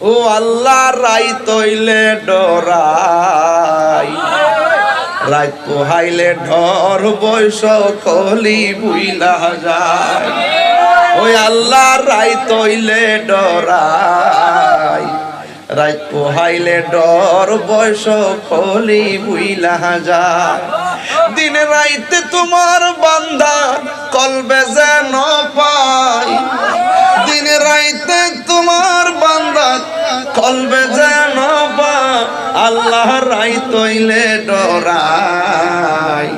ও আল্লাহ রাই তৈলে ডরাই। রাত পোহাইলে ঢর বৈশ কলি বুইলা যায়। ওই আল্লাহ রাই তৈলে ডরাই। রাত পোহাইলে ডর বৈশ খলি বুইলা যায়। দিন রাইতে তোমার বান্দা, কলবে যেন পাই আল্লাহ রাই তৈলে ডরাই।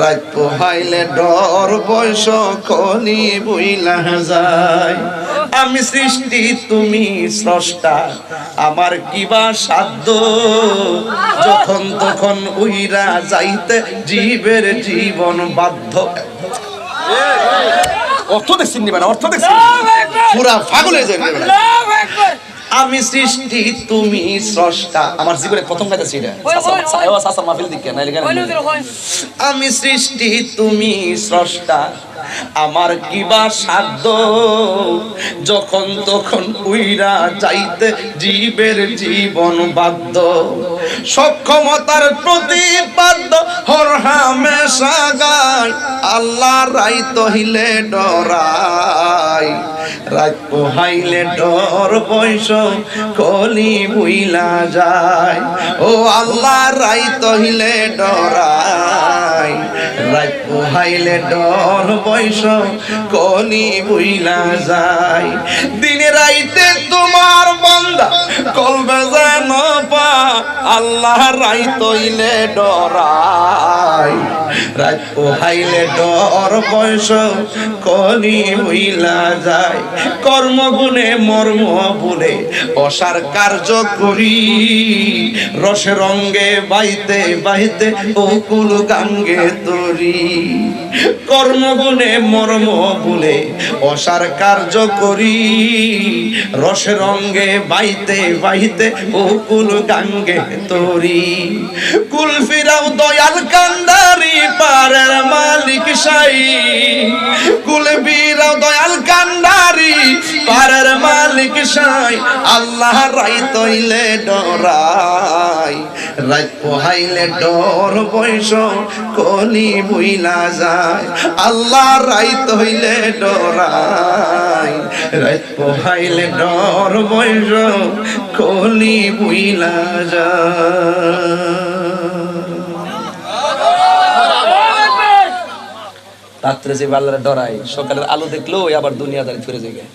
রাত পোহাইলে ডর বয়স কলি বইলা যায়। আমি সৃষ্টি তুমি স্রষ্টা আমার কিবা সাধ্য? যখন তখন উইরা যাইতে জীবের জীবন বাধ্য। অর্থ দেখছেন নিবেন অর্থ দেখছেন পুরা হয়ে যাবে আমি সৃষ্টি তুমি স্রষ্টা। আমার জীবনে প্রথম কাজ ছিল সাসা মাহফিল দিকে না আমি সৃষ্টি তুমি স্রষ্টা। আমার কিবা সাধ্য যখন তখন উইরা যাইতে জীবের জীবন বাধ্য। সক্ষমতার প্রতিপাদ্য হর হামেশা গায় আল্লাহ রাই তহিলে ডরাই রাত পোহাইলে ডর বৈশ, কলি বুইলা যায়। ও আল্লাহ, রাই তহিলে ডরাই। রাত পোহাইলে ডর বৈশ, কলি বুইলা যায়। দিনে রাইতে তোমার বন্দা কলবে আল্লাহ রাই তইলে ডরাই। রাত পোহাইলে ডর বয়স, কলি হইলা যায়। কর্মগুণে মর্ম বলে অসার কার্য করি। রসে রঙ্গে বাইতে বাইতে অকুল গাঙ্গে তরি। কর্মগুণে মর্ম বলে অসার কার্য করি। রসে রঙ্গে বাইতে বাইতে অকুল গাঙ্গে তরি। কুলফিরাও দয়াল কান্দারি পারের মালিক সাই। কুলফিরাও দয়াল কান্দারি পারের মালিক সাই। আল্লাহ রাই তৈলে ডরাই। রাত পোহাইলে ডর বৈশ, কলি বইলা যায়। আল্লাহ রাই তইলে ডরাই। রাত পোহাইলে ডর বৈশ, কলি বইলা যায়। রাত্রে যে আল্লাহর ডরাই সকালের আলো দেখল আবার দুনিয়াদারি ফিরে যায়।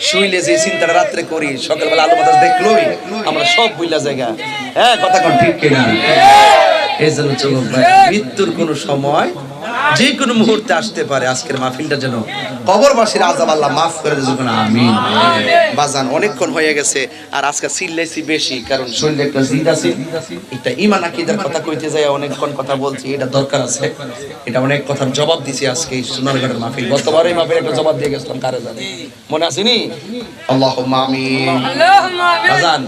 শুইলে যে চিন্তাটা রাত্রে করি সকালবেলা আলো বাতাস দেখলোই আমরা সব বুঝলা জায়গা। হ্যাঁ কথা কোন ঠিক কিনা? এই জন্য চলো ভাই মৃত্যুর কোনো সময় যে কোনো মুহূর্তে আসতে পারে আজকের মাহফিলটা যেন কবরবাসীর আজাব আল্লাহ মাফ করে দিয়ে যখন আমিন। বাজান অনেকক্ষণ হয়ে গেছে আর আজকে চিল্লাইছি বেশি কারণ শরীরে একটা জিদ আছে। এটা ইমান আকিদার কথা কইতে যায় অনেকক্ষণ কথা বলছি এটা দরকার আছে। এটা অনেক কথার জবাব দিছি আজকে এই সোনারগড়ের মাহফিল। গতবার এই মাহফিল একটা জবাব দিয়ে গেছিলাম কারে জানে? মনে আসেনি আল্লাহ আমিন। বাজান